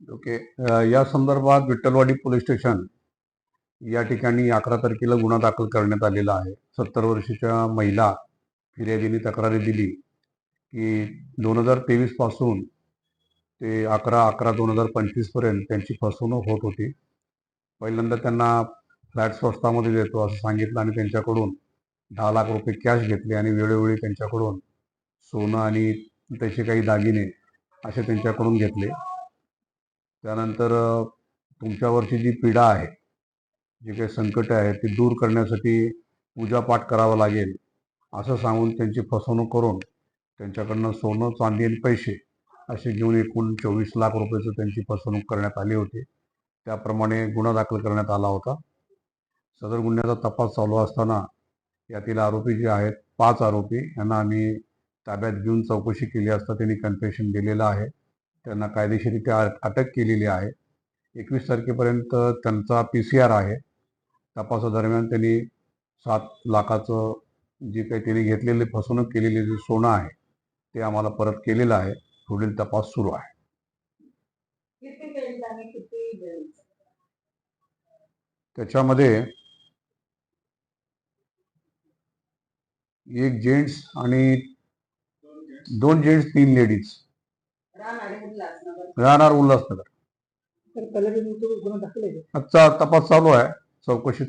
Okay. या संदर्भात Vitthalwadi police station या ठिकाणी अकरा तारखेला गुन्हा दाखल करण्यात आलेला आहे. सत्तर वर्षाच्या महिला फिर्यादीने तक्रारी दिली की दोन हजार तेवीसपासून ते अकरा अकरा दोन हजार पंचवीसपर्यंत त्यांची फसवणूक होत होती. पहिल्यांदा त्यांना फ्लॅट स्वस्तामध्ये देतो असं सांगितलं आणि त्यांच्याकडून दहा लाख रुपये कॅश घेतले आणि वेळोवेळी त्यांच्याकडून सोनं आणि त्याचे काही दागिने असे त्यांच्याकडून घेतले. त्यानंतर तुमच्यावरची जी पीडा आहे जी काही संकटे आहे ती दूर करण्यासाठी पूजापाठ करावा लागेल असं सांगून त्यांची फसवणूक करून त्यांच्याकडनं सोनं चांदी आणि पैसे असे घेऊन एकूण चोवीस लाख रुपयाचं त्यांची फसवणूक करण्यात आली होती. त्याप्रमाणे गुन्हा दाखल करण्यात आला होता. सदर गुन्ह्याचा तपास चालू असताना यातील आरोपी जे आहेत पाच आरोपी यांना आम्ही ताब्यात घेऊन चौकशी केली असता त्यांनी कन्फेशन दिलेलं आहे. त्यांना कायदेशीरित्या अट- अटक केलेली आहे. एकवीस तारखेपर्यंत त्यांचा पी सी आर आहे. तपासादरम्यान त्यांनी सात लाखाचं जे काही त्यांनी घेतलेले फसवणूक केलेले जे सोनं आहे ते आम्हाला परत केलेलं आहे. पुढील तपास सुरू आहे? त्याच्यामध्ये एक जेंट्स आणि दोन जेंट्स तीन लेडीज. राहणार उल्हासनगर. आजचा तपास चालू आहे. चौकशीत